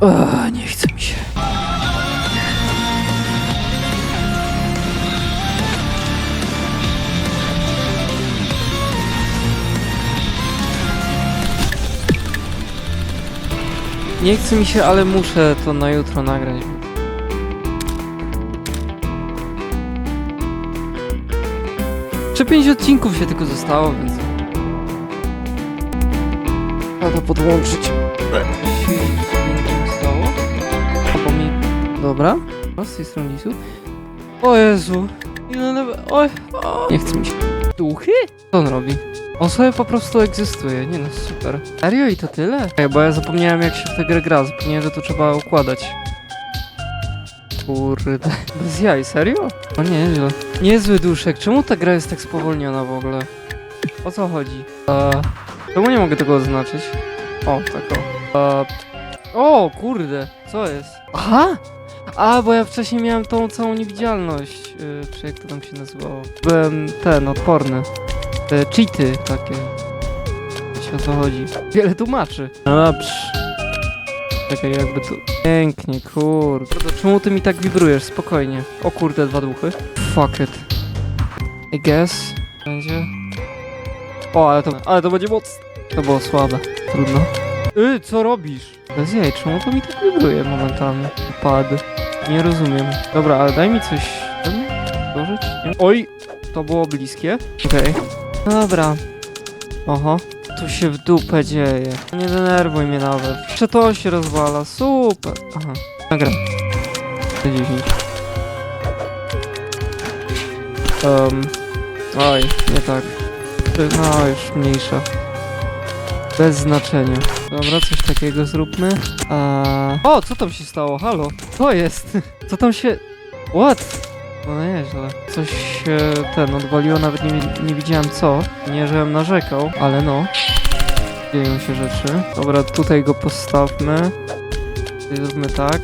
Ach, nie chce mi się. Nie chce mi się, ale muszę to na jutro nagrać. Czy pięć odcinków się tylko zostało, więc... Trzeba to podłączyć. Dobra. No, z tej strony lisu. O Jezu. Ile lewe... Oj, o. Nie chce mi się. Duchy? Co on robi? On sobie po prostu egzystuje, nie no super. Serio i to tyle? Ej, bo ja zapomniałem jak się w tę grę gra, zapomniałem, że to trzeba układać. Kurde, bez jaj, serio? O nieźle. Niezły duszek, czemu ta gra jest tak spowolniona w ogóle? O co chodzi? Eee, czemu nie mogę tego oznaczyć? O, tak o. Eee, o, kurde, co jest? Aha! A, bo ja wcześniej miałem tą całą niewidzialność, yy, czy jak to tam się nazywało? Byłem ten, odporny. Te cheaty takie. Wiecie o co chodzi. Wiele tłumaczy. No dobrze. Czekaj, jakby tu... Pięknie, kurde. To czemu ty mi tak wibrujesz? Spokojnie. O kurde, dwa duchy. Fuck it. I guess. Będzie... O, ale to, ale to będzie mocne. To było słabe. Trudno. Yy, co robisz? Bez jaj, czemu to mi tak wibruje momentami? Pad. Nie rozumiem. Dobra, ale daj mi coś... Oj! To było bliskie. Okej. Dobra. Oho. Tu się w dupę dzieje. Nie denerwuj mnie nawet. Jeszcze to się rozwala. Super. Aha. Nagram. 10. Um. Oj, nie tak. No, już mniejsza. Bez znaczenia. Dobra, coś takiego zróbmy. A... O, co tam się stało? Halo? Co jest? Co tam się... What? No nieźle. Coś się ten odwaliło, nawet nie, nie widziałem co. Nie, żebym narzekał, ale no. Dzieją się rzeczy. Dobra, tutaj go postawmy. Zróbmy tak.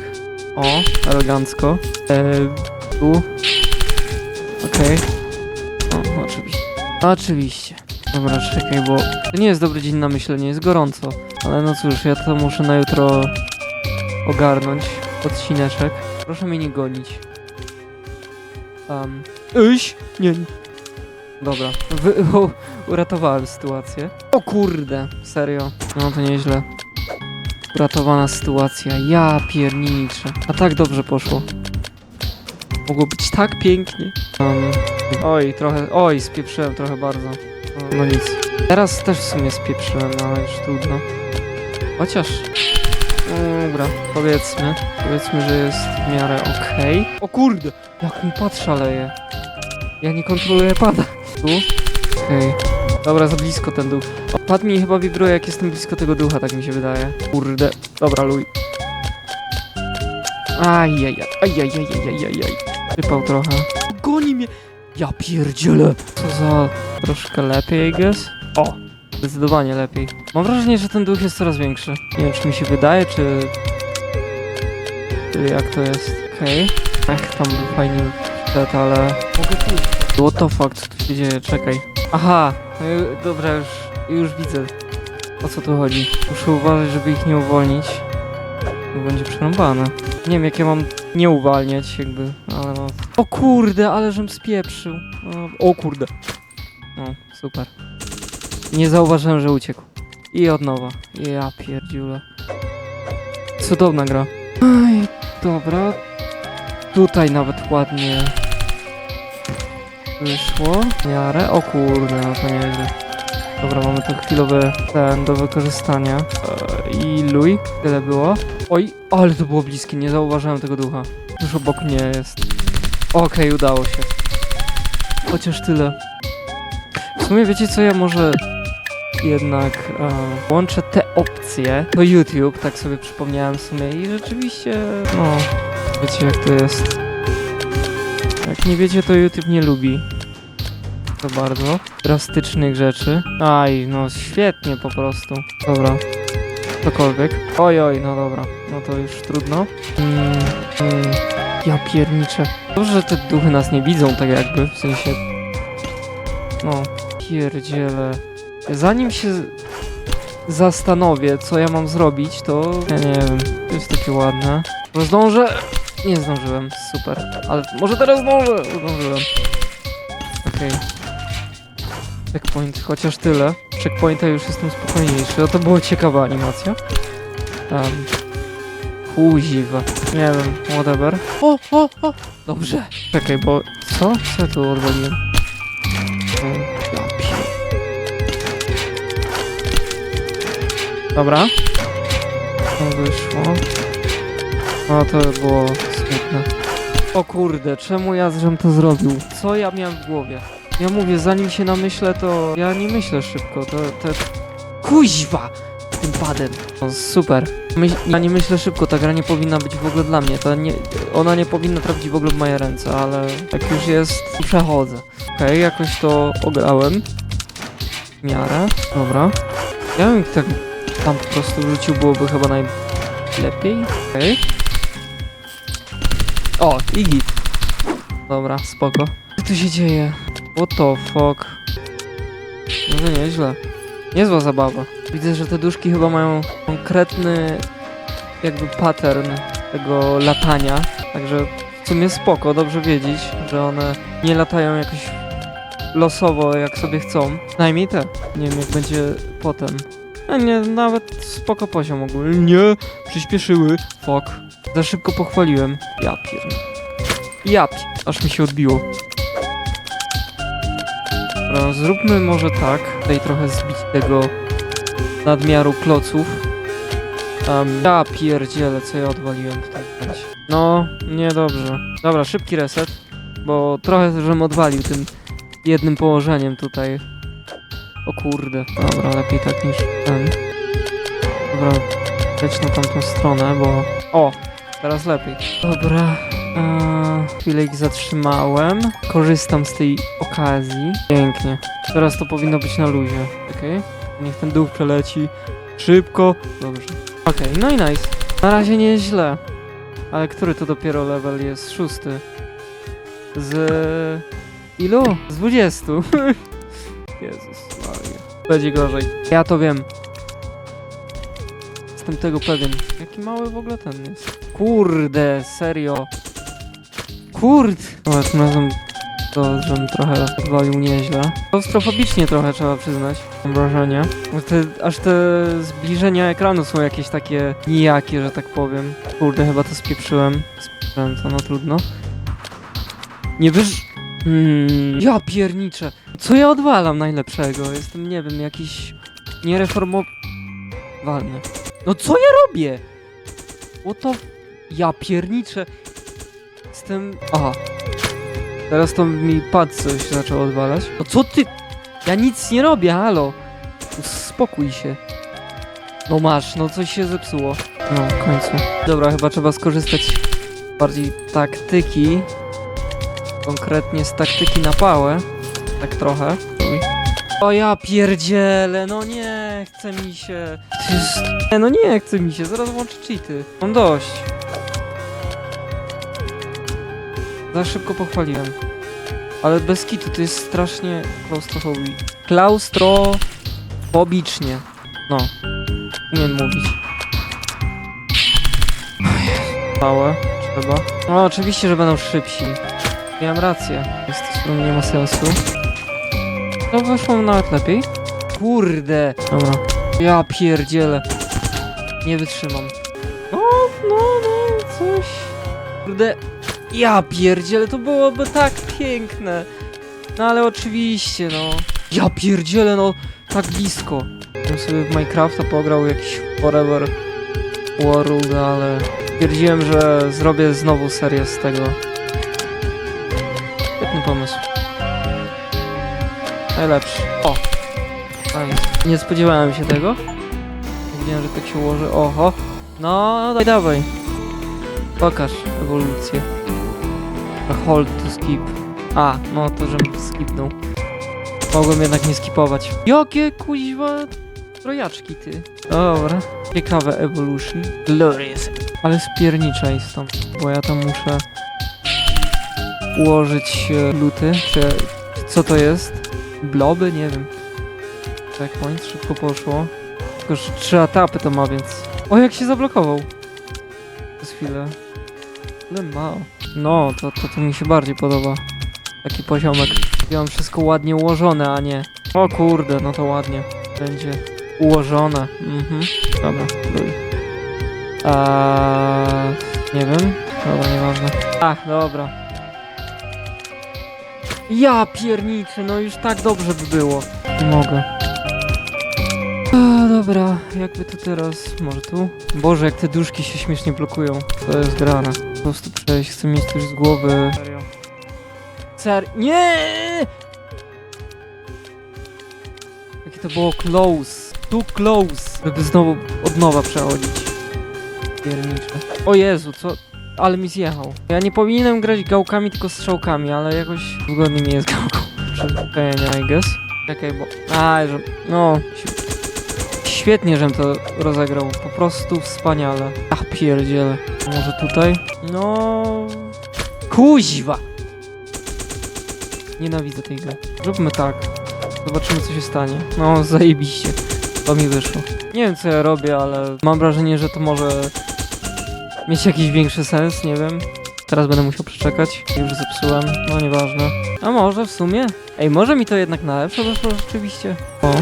O, elegancko. Eee, tu. Okej. O, oczywiście. Oczywiście. Dobra, czekaj, bo to nie jest dobry dzień na myślenie, jest gorąco. Ale no cóż, ja to muszę na jutro ogarnąć. Odcineczek. Proszę mnie nie gonić. Um. Iś! Nie. Dobra. Wy, u, uratowałem sytuację. O kurde, serio. No to nieźle. Uratowana sytuacja. Ja pierniczę. A tak dobrze poszło. Mogło być tak pięknie. Um, oj, trochę. Oj, spieprzyłem trochę bardzo. No, no nic. Teraz też w sumie spieprzyłem, no ale już trudno. Chociaż. no Dobra, powiedzmy. Powiedzmy, że jest w miarę okej. O kurde! Jak mi pad szaleje. Ja nie kontroluję pada. Tu? Okej. Dobra, za blisko ten duch. Pad mi chyba wibruje, jak jestem blisko tego ducha, tak mi się wydaje. Kurde. Dobra, luj. Ajajaj, ajajajajajajaj. Wypał trochę. Goni mnie! Ja pierdzielę! Co za... troszkę lepiej, I guess? O! Zdecydowanie lepiej. Mam wrażenie, że ten duch jest coraz większy. Nie wiem, czy mi się wydaje, czy... czy jak to jest. Okej. Ech, tam był fajny set, ale... Mogę pójść. What the fuck, co tu się dzieje? Czekaj. Aha! No, ju- dobra, już, już widzę. O co tu chodzi? Muszę uważać, żeby ich nie uwolnić. Bo będzie przerąbane. Nie wiem, jak ja mam nie uwalniać, jakby, ale no... O kurde, ale żem spieprzył. O, o kurde. No, super. Nie zauważyłem, że uciekł. I od nowa. Ja pierdziule. Cudowna gra. Oj, dobra. Tutaj nawet ładnie wyszło. W miarę. O kurde, no to nieźle. Dobra, mamy ten chwilowy ten do wykorzystania. Eee, I luj. Tyle było. Oj, ale to było bliskie, nie zauważyłem tego ducha. Już obok mnie jest. Okej, udało się. Chociaż tyle. W sumie wiecie co, ja może jednak e, łączę te opcje do YouTube, tak sobie przypomniałem w sumie i rzeczywiście, no, wiecie jak to jest. Jak nie wiecie, to YouTube nie lubi za bardzo drastycznych rzeczy. Aj, no świetnie po prostu. Dobra, cokolwiek. Oj, oj, no dobra, no to już trudno. Mm, mm, ja pierniczę. Dobrze, że te duchy nas nie widzą, tak jakby, w sensie... No, pierdziele. Zanim się... zastanowię, co ja mam zrobić, to ja nie wiem, to jest takie ładne. Może zdążę? Nie zdążyłem, super. Ale może teraz zdążę? Zdążyłem. Okej. Checkpoint, chociaż tyle. Checkpointa już jestem spokojniejszy. No to była ciekawa animacja. Um, kuziwa. Nie wiem, whatever. O, o, o! Dobrze. Czekaj, bo... Co? Co ja tu odwaliłem? O, Dobra. To wyszło. No to było smutne. O kurde, czemu ja żem to zrobił? Co ja miałem w głowie? Ja mówię, zanim się namyślę, to ja nie myślę szybko, to... to... Kuźwa! Tym padem. No, super. Myśl, ja nie myślę szybko, ta gra nie powinna być w ogóle dla mnie. To nie, ona nie powinna trafić w ogóle w moje ręce, ale jak już jest, przechodzę. Okej, jakoś to ograłem. W miarę. Dobra. Ja bym tak tam po prostu wrzucił, byłoby chyba najlepiej. Okej. O, i git. Dobra, spoko. Co tu się dzieje? What the fuck? No nieźle. Niezła zabawa. Widzę, że te duszki chyba mają konkretny jakby pattern tego latania. Także w sumie spoko, dobrze wiedzieć, że one nie latają jakoś losowo jak sobie chcą. Najmniej te. Nie wiem jak będzie potem. A nie, nawet spoko poziom ogólnie. Nie, przyspieszyły. Fuck. Za szybko pochwaliłem. Ja pier... Ja pier... Aż mi się odbiło. Dobra, zróbmy może tak. Tutaj trochę zbić tego nadmiaru kloców. Um, ja pierdzielę, co ja odwaliłem w tym momencie. No, niedobrze. Dobra, szybki reset, bo trochę żem odwalił tym jednym położeniem tutaj. O kurde. Dobra, lepiej tak niż ten. Dobra, leć na tamtą stronę, bo... O! Teraz lepiej. Dobra. Eee, chwilę ich zatrzymałem. Korzystam z tej okazji. Pięknie. Teraz to powinno być na luzie. Okej. Niech ten duch przeleci. Szybko. Dobrze. Okej, no i nice. Na razie nie jest źle. Ale który to dopiero level jest? Szósty. Z... Ilu? Z 20. Jezus Maria. Będzie gorzej. Ja to wiem. Jestem tego pewien. Jaki mały w ogóle ten jest. Kurde, serio. Kurde. O, tym razem to, żebym trochę odwalił nieźle. Klaustrofobicznie trochę trzeba przyznać, mam wrażenie. Te, aż te zbliżenia ekranu są jakieś takie nijakie, że tak powiem. Kurde, chyba to spieprzyłem. Spieprzyłem to, no trudno. Nie wyż... Hmm, ja pierniczę. Co ja odwalam najlepszego? Jestem, nie wiem, jakiś niereformowalny. No co ja robię? Oto... Ja pierniczę. Jestem... Aha. Teraz to mi pad coś zaczął odwalać. No co ty? Ja nic nie robię, halo. Uspokój się. No masz, no coś się zepsuło. No, w końcu. Dobra, chyba trzeba skorzystać bardziej taktyki. Konkretnie z taktyki na pałę. Tak trochę. O ja pierdzielę, no nie chce mi się. No nie chce mi się, zaraz włączę cheaty. Mam dość. Za szybko pochwaliłem. Ale bez kitu to jest strasznie klaustrofobii. Klaustrofobicznie. No. Umiem mówić. Małe, trzeba. No oczywiście, że będą szybsi. Miałem rację. Jest to sumie nie ma sensu. No wyszło nawet lepiej. Kurde. Dobra. Ja pierdzielę. Nie wytrzymam. No, no, no, coś. Kurde. Ja pierdzielę, to byłoby tak piękne. No ale oczywiście, no. Ja pierdzielę, no. Tak blisko. Bym sobie w Minecrafta pograł jakiś Forever World, ale stwierdziłem, że zrobię znowu serię z tego. Świetny pomysł. Najlepszy. O! Nice. Nie spodziewałem się tego. Wiedziałem, że tak się ułoży. Oho. No, dawaj, dawaj. Pokaż ewolucję. Hold to skip. A, no to żem skipnął. Mogłem jednak nie skipować. Jakie kuźwa trojaczki ty. Dobra. Ciekawe evolution. Glorious. Ale spierniczaj stąd, bo ja tam muszę ułożyć luty, czy co to jest? Bloby? Nie wiem. Checkpoint, szybko poszło. Tylko że trzy etapy to ma, więc... O, jak się zablokował. Przez chwilę. Ale mało. No, to, to, to mi się bardziej podoba. Taki poziomek. Ja mam wszystko ładnie ułożone, a nie... O kurde, no to ładnie. Będzie ułożone. Mhm. Dobra, luj. A nie wiem. Dobra, nieważne. Ach, dobra. Ja pierniczę, no już tak dobrze by było. Nie mogę. Dobra, jakby to teraz, może tu? Boże, jak te duszki się śmiesznie blokują. To jest grane. Po prostu przejść, chcę mieć coś z głowy. Serio. Ser... Nie! Jakie to było close. Too close. Żeby znowu od nowa przechodzić. Piernicze. O Jezu, co? Ale mi zjechał. Ja nie powinienem grać gałkami, tylko strzałkami, ale jakoś wygodnie mi jest gałką. Przyzwyczajenia, I guess. Czekaj, bo... A, że... No... ś- Świetnie, żem to rozegrał. Po prostu wspaniale. Ach, pierdziele. Może tutaj? No... Kuźwa! Nienawidzę tej gry. Zróbmy tak. Zobaczymy, co się stanie. No, zajebiście. To mi wyszło. Nie wiem, co ja robię, ale mam wrażenie, że to może mieć jakiś większy sens, nie wiem. Teraz będę musiał przeczekać. Już zepsułem, no nieważne. A może w sumie? Ej, może mi to jednak na lepsze wyszło rzeczywiście? O,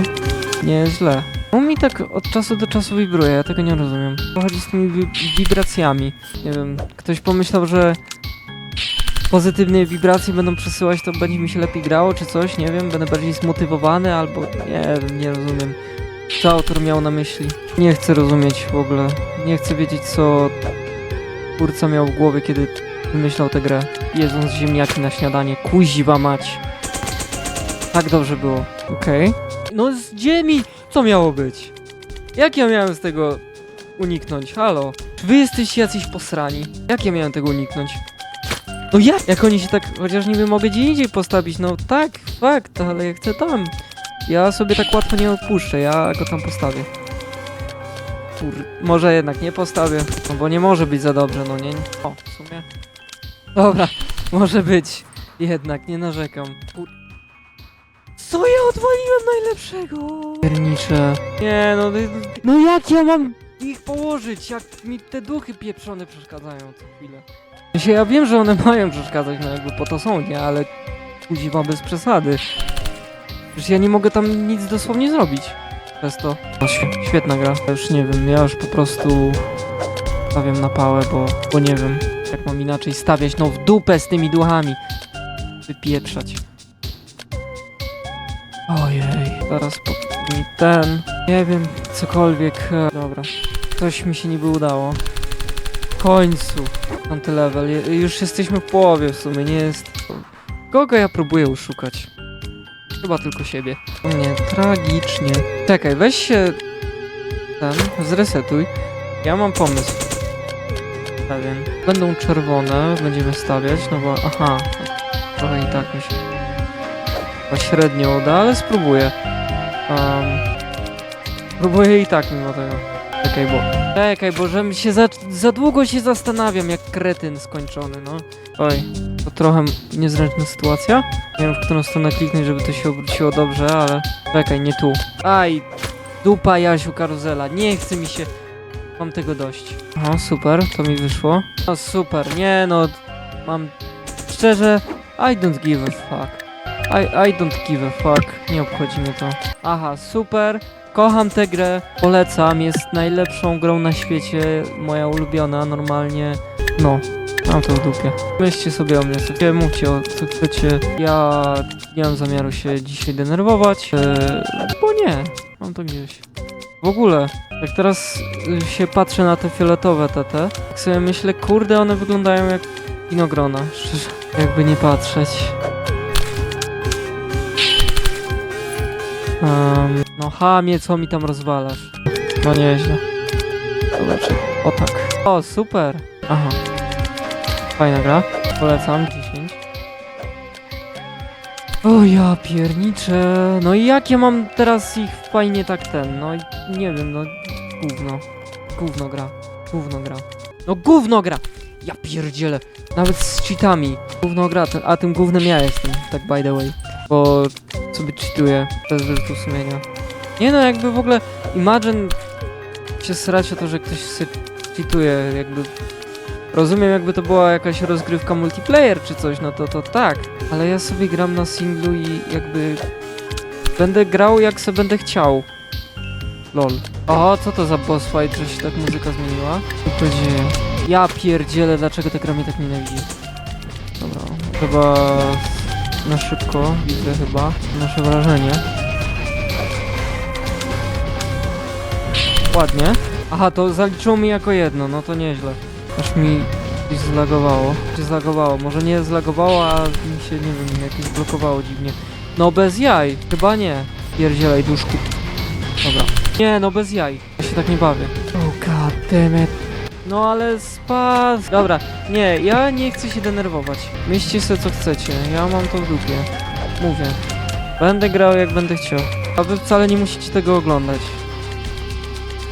nieźle. On mi tak od czasu do czasu wibruje, ja tego nie rozumiem. Co chodzi z tymi wi wibracjami? Nie wiem, ktoś pomyślał, że pozytywne wibracje będą przesyłać, to będzie mi się lepiej grało, czy coś, nie wiem, będę bardziej zmotywowany, albo nie nie rozumiem. Co autor miał na myśli? Nie chcę rozumieć w ogóle. Nie chcę wiedzieć, co twórca miał w głowie, kiedy wymyślał tę grę. Jedząc ziemniaki na śniadanie. Kuźwa mać. Tak dobrze było. Okej. No z ziemi! Co miało być? Jak ja miałem z tego uniknąć? Halo? Wy jesteście jacyś posrani? Jak ja miałem tego uniknąć? No jak? Jak oni się tak... Chociaż niby mogę gdzie indziej postawić, no tak, fakt, ale ja chcę tam. Ja sobie tak łatwo nie odpuszczę, ja go tam postawię. Kur... Może jednak nie postawię, no bo nie może być za dobrze, no nie? O, w sumie... Dobra, może być. Jednak, nie narzekam. Kur... Co ja odwaliłem najlepszego? Piernicze. Nie, no... ty- No jak ja mam ich położyć, jak mi te duchy pieprzone przeszkadzają co chwilę? Ja wiem, że one mają przeszkadzać, no jakby po to są, nie? Ale... Kuziwa bez przesady. Przecież ja nie mogę tam nic dosłownie zrobić. Przez to. No, świe- świetna gra. Ja już nie wiem, ja już po prostu stawiam na pałę, bo, bo nie wiem, jak mam inaczej stawiać. No w dupę z tymi duchami. Wypieprzać. Ojej, zaraz mi ten. Nie wiem, cokolwiek. e, Dobra. Coś mi się niby udało. W końcu. Piąty level. Je- Już jesteśmy w połowie w sumie, nie jest... Kogo ja próbuję uszukać? Chyba tylko siebie. Nie, tragicznie. Czekaj, weź się... Ten, zresetuj. Ja mam pomysł. Pewien. Będą czerwone, będziemy stawiać, no bo... Aha. Trochę i tak mi się... Chyba średnio uda, ale spróbuję. Um, próbuję i tak mimo tego. Czekaj, bo... Czekaj, bo że mi się za, za długo się zastanawiam, jak kretyn skończony, no. Oj, to trochę niezręczna sytuacja. Nie wiem, w którą stronę kliknąć, żeby to się obróciło dobrze, ale... Czekaj, nie tu. Aj, dupa Jasiu karuzela. Nie chce mi się... Mam tego dość. O, super, to mi wyszło. No super, nie no... Mam... Szczerze, I don't give a fuck. I, I don't give a fuck. Nie obchodzi mnie to. Aha, super. Kocham tę grę, polecam, jest najlepszą grą na świecie, moja ulubiona, normalnie. No, mam to w dupie. Myślcie sobie o mnie, sobie mówcie o co chcecie. Ja nie mam zamiaru się dzisiaj denerwować, e, bo nie, mam to gdzieś. W ogóle, jak teraz się patrzę na te fioletowe TT, tak sobie myślę, kurde, one wyglądają jak winogrona, szczerze, jakby nie patrzeć. Um, no chamie, co mi tam rozwalasz? No nieźle. Zobaczę. O tak. O, super. Aha. Fajna gra. Polecam. 10. O ja pierniczę. No i jak ja mam teraz ich fajnie tak ten? No i nie wiem, no gówno. Gówno gra. Gówno gra. No gówno gra! Ja pierdzielę. Nawet z cheatami. Gówno gra, a tym gównem ja jestem, tak by the way. Bo sobie cheatuję bez wyrzutu sumienia. Nie no, jakby w ogóle Imagine się sracie to, że ktoś się cheatuje, jakby rozumiem jakby to była jakaś rozgrywka multiplayer czy coś, no to to tak, ale ja sobie gram na singlu i jakby będę grał jak sobie będę chciał. Lol. O, co to za boss fight, że się tak muzyka zmieniła? Co to dzieje? Ja pierdzielę, dlaczego ta gra mnie tak nienawidzi. Dobra, chyba na szybko widzę chyba nasze wrażenie. Ładnie. Aha, to zaliczyło mi jako jedno, no to nieźle. Aż mi zlagowało. Czy zlagowało? Może nie zlagowało, a mi się, nie wiem, jakieś blokowało dziwnie. No bez jaj, chyba nie. Pierdzielaj duszku. Dobra. Nie, no bez jaj. Ja się tak nie bawię. Oh god damn it. No ale spas. Dobra, nie, ja nie chcę się denerwować. Myślcie sobie co chcecie, ja mam to w dupie. Mówię. Będę grał jak będę chciał. A wy wcale nie musicie tego oglądać.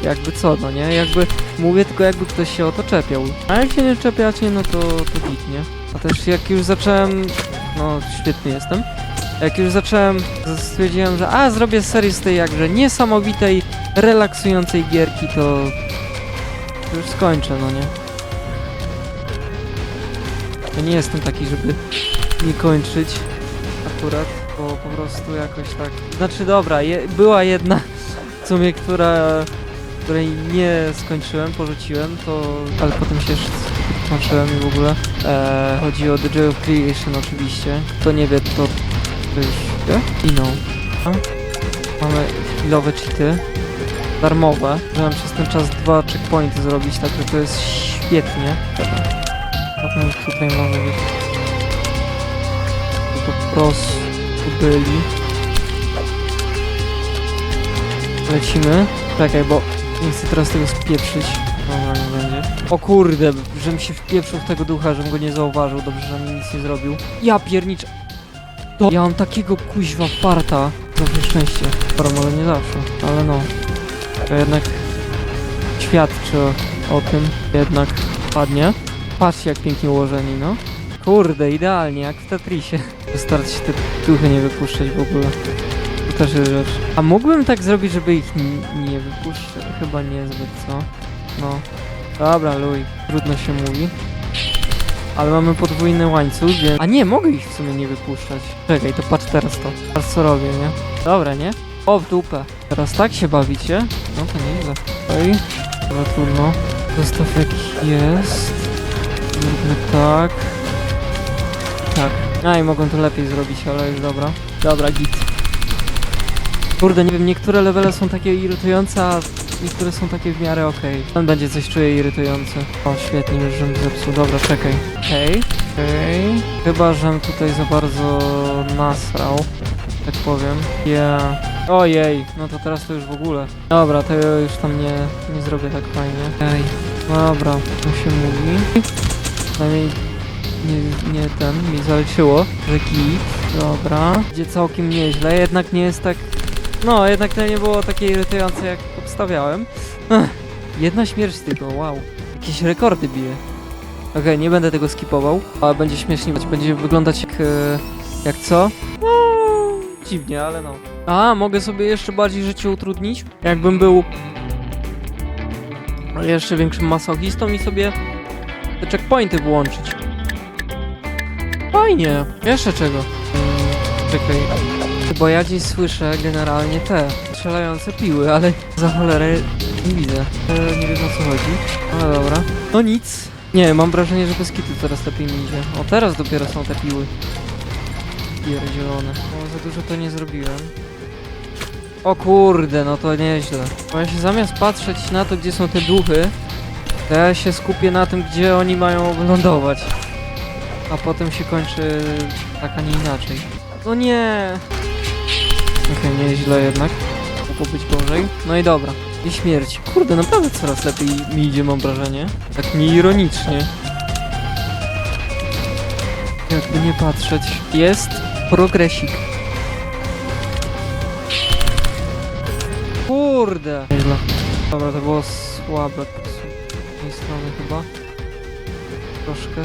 Jakby co, no nie? Jakby mówię tylko jakby ktoś się o to czepiał. A jak się nie czepiacie, no to, to git, nie? A też jak już zacząłem... No, świetny jestem. Jak już zacząłem, stwierdziłem, że a, zrobię serię z tej jakże niesamowitej, relaksującej gierki, to... już skończę, no nie? Ja nie jestem taki, żeby nie kończyć akurat, bo po prostu jakoś tak... Znaczy dobra, je, była jedna w sumie, która której nie skończyłem, porzuciłem, to... ale potem się skończyłem i w ogóle. E, chodzi o Joy of Creation oczywiście. Kto nie wie, to, to już wie? Ino. A? Mamy chwilowe cheaty. Darmowe. Możemy przez ten czas dwa checkpointy zrobić, także to jest świetnie. Dobra. Potem tutaj może być... Po prostu byli. Lecimy. Czekaj, bo nie chcę teraz tego spieprzyć. Dobra, nie będzie. O kurde, żebym się wpieprzył w tego ducha, żebym go nie zauważył. Dobrze, że mi nic nie zrobił. Ja pierniczę. To ja mam takiego kuźwa farta. Na szczęście. Dobra, może nie zawsze, ale no. To jednak świadczy o, tym. Jednak padnie. Patrzcie jak pięknie ułożeni, no. Kurde, idealnie, jak w Tetrisie. Wystarczy się te duchy nie wypuszczać w ogóle. To też jest rzecz. A mógłbym tak zrobić, żeby ich nie wypuszczać? Chyba niezbyt, co? No. Dobra, luj. Trudno się mówi. Ale mamy podwójny łańcuch, więc... A nie, mogę ich w sumie nie wypuszczać. Czekaj, to patrz teraz to. Patrz co robię, nie? Dobra, nie? O, w dupę. Teraz tak się bawicie? No to nieźle. Okej. Dobra, trudno. Zostaw jak jest. Zróbmy tak. Tak. A i mogą to lepiej zrobić, ale już dobra. Dobra, git. Kurde, nie wiem, niektóre levele są takie irytujące, a niektóre są takie w miarę okej. Ten będzie coś czuję irytujący. O, świetnie, już żem zepsuł. Dobra, czekaj. Okej, okej. Chyba, żem tutaj za bardzo nasrał, tak powiem. Ja... Ojej, no to teraz to już w ogóle. Dobra, to już tam nie, nie zrobię tak fajnie. Ej, dobra, to się mówi. Przynajmniej nie, nie ten, mi zaliczyło, że git. Dobra, idzie całkiem nieźle, jednak nie jest tak... No, jednak to nie było takie irytujące, jak obstawiałem. Ech, jedna śmierć tylko, wow. Jakieś rekordy bije. Okej, nie będę tego skipował, ale będzie śmiesznie, będzie wyglądać jak... e, jak co? No, dziwnie, ale no. A, mogę sobie jeszcze bardziej życie utrudnić? Jakbym był... jeszcze większym masochistą i sobie te checkpointy włączyć. Fajnie. Jeszcze czego? Czekaj. Bo ja gdzieś słyszę generalnie te strzelające piły, ale za cholerę nie widzę. E, nie wiem o co chodzi. Ale dobra. No nic. Nie, mam wrażenie, że bez kitu teraz lepiej mi idzie. O, teraz dopiero są te piły. Pierdzielone. O, za dużo to nie zrobiłem. O kurde, no to nieźle. Bo ja się zamiast patrzeć na to, gdzie są te duchy, to ja się skupię na tym, gdzie oni mają wylądować. A potem się kończy tak, a nie inaczej. No nie. Okej, nieźle jednak. Mogło być gorzej. No i dobra. I śmierć. Kurde, naprawdę coraz lepiej mi idzie, mam wrażenie. Tak nieironicznie. Jakby nie patrzeć. Jest progresik. Kurde. Nieźle. Dobra, to było słabe. Z tej strony chyba. Troszkę.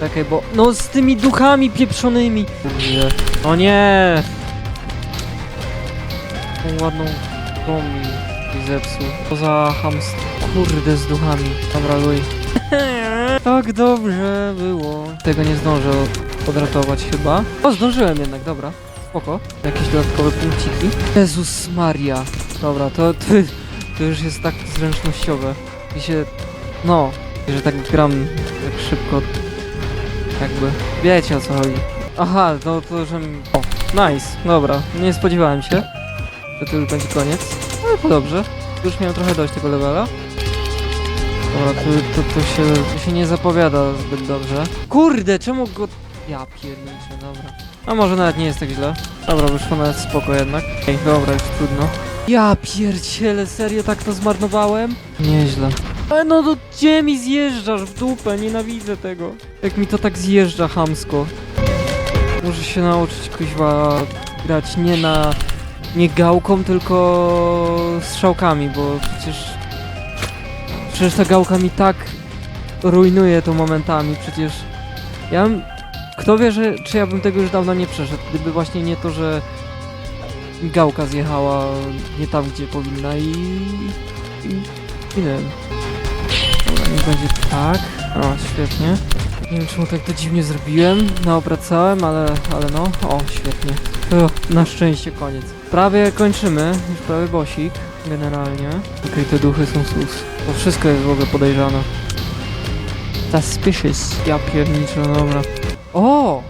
Czekaj, bo... No z tymi duchami pieprzonymi! Kurde. O nie! Tą ładną tą mi, mi zepsuł. Poza hamstwo. Kurde, z duchami. Dobra, luj. tak dobrze było. Tego nie zdążę odratować chyba. O, zdążyłem jednak, dobra. Spoko. Jakieś dodatkowe punkciki. Jezus Maria. Dobra, to, to, to już jest tak zręcznościowe. I się... No, że tak gram tak szybko. Jakby. Wiecie o co chodzi. Aha, no to, że... O, nice. Dobra, nie spodziewałem się, że to już będzie koniec. Ale to dobrze. Już miałem trochę dość tego levela. Dobra, to, to, to, się, to się nie zapowiada zbyt dobrze. Kurde, czemu go... Ja pierniczę, dobra. A może nawet nie jest tak źle. Dobra, wyszło nawet spoko jednak. Ej, dobra, już trudno. Ja pierdzielę, serio tak to zmarnowałem? Nieźle. Ale no do gdzie mi zjeżdżasz w dupę? Nienawidzę tego. Jak mi to tak zjeżdża chamsko. Muszę się nauczyć kuźwa grać nie na... nie gałką, tylko strzałkami, bo przecież... Przecież ta gałka mi tak rujnuje to momentami, przecież... Ja bym... Kto wie, że, czy ja bym tego już dawno nie przeszedł, gdyby właśnie nie to, że gałka zjechała nie tam, gdzie powinna i... i... i nie wiem. Dobra, niech będzie tak. O, świetnie. Nie wiem czemu tak to dziwnie zrobiłem, naobracałem, ale, ale no, o, świetnie. Uch, na szczęście koniec. Prawie kończymy, już prawie bosik, generalnie. Okej, te duchy są sus. To wszystko jest w ogóle podejrzane. Suspicious. Ja pierniczę, no dobra. O!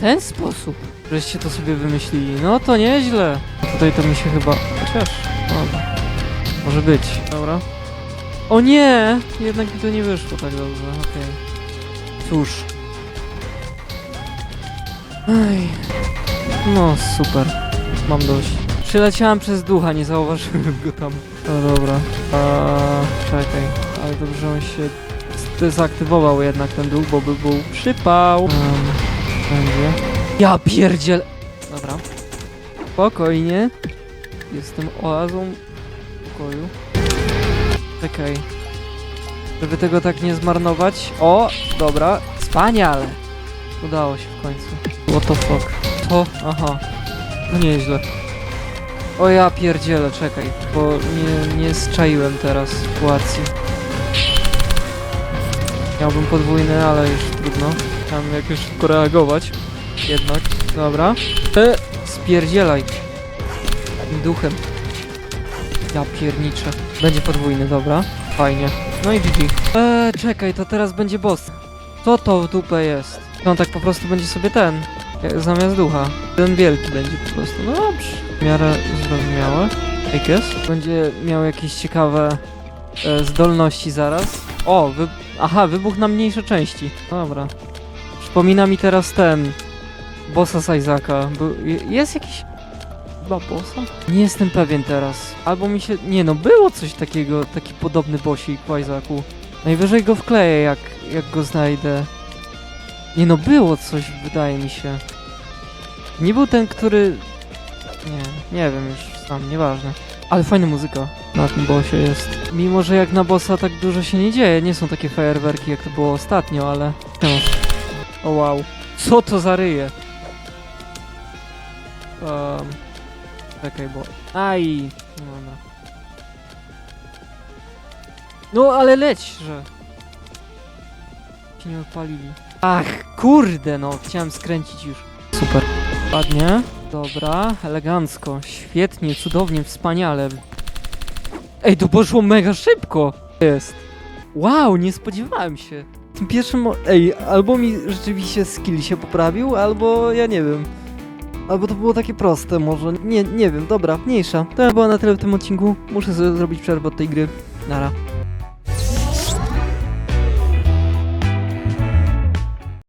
Ten sposób, żeście to sobie wymyślili. No to nieźle. Tutaj to mi się chyba... Chociaż... Dobra. Może być. Dobra. O nie! Jednak mi to nie wyszło tak dobrze, okej. Cóż. Ej. No super. Mam dość. Przyleciałem przez ducha, nie zauważyłem go tam. No dobra. A, czekaj. Ale dobrze, on się zdezaktywował jednak ten duch, bo by był przypał. Um, będzie. Ja pierdziel... Dobra. Spokojnie. Jestem oazą pokoju. Czekaj. Żeby tego tak nie zmarnować. O, dobra. Wspaniale. Udało się w końcu. What the fuck. To, aha. No nieźle. O ja pierdzielę, czekaj, bo nie, nie zczaiłem teraz sytuacji. Miałbym podwójny, ale już trudno. Chciałem jakoś szybko reagować. Jednak. Dobra. E, spierdzielaj. Tym duchem. Ja pierniczę. Będzie podwójny, dobra. Fajnie. No i GG. Eee, czekaj, to teraz będzie boss. Co to w dupę jest? No tak po prostu będzie sobie ten. jak Zamiast ducha. Ten wielki będzie po prostu. No dobrze. W miarę zrozumiałe. I guess. Będzie miał jakieś ciekawe e, zdolności zaraz. O, wy... aha, wybuch na mniejsze części. Dobra. Przypomina mi teraz ten. Bossa z Isaaca. Jest jakiś... Chyba bossa? Nie jestem pewien teraz. Albo mi się... Nie no, było coś takiego, taki podobny bossik w Isaacu. Najwyżej go wkleję, jak, jak go znajdę. Nie no, było coś, wydaje mi się. Nie był ten, który... Nie, nie wiem już sam, nieważne. Ale fajna muzyka na tym bossie jest. Mimo, że jak na bossa tak dużo się nie dzieje, nie są takie fajerwerki jak to było ostatnio, ale... O wow. Co to za ryje? Um, czekaj, bo... Aj! No dobra. No, ale leć, że... Się nie odpalili. Ach, kurde, no, chciałem skręcić już. Super. Ładnie. Dobra, elegancko, świetnie, cudownie, wspaniale. Ej, to poszło mega szybko. Jest. Wow, nie spodziewałem się. Tym pierwszym... Ej, albo mi rzeczywiście skill się poprawił, albo ja nie wiem. Albo to było takie proste może. Nie, nie wiem, dobra, mniejsza. To było na tyle w tym odcinku. Muszę sobie zrobić przerwę od tej gry. Nara.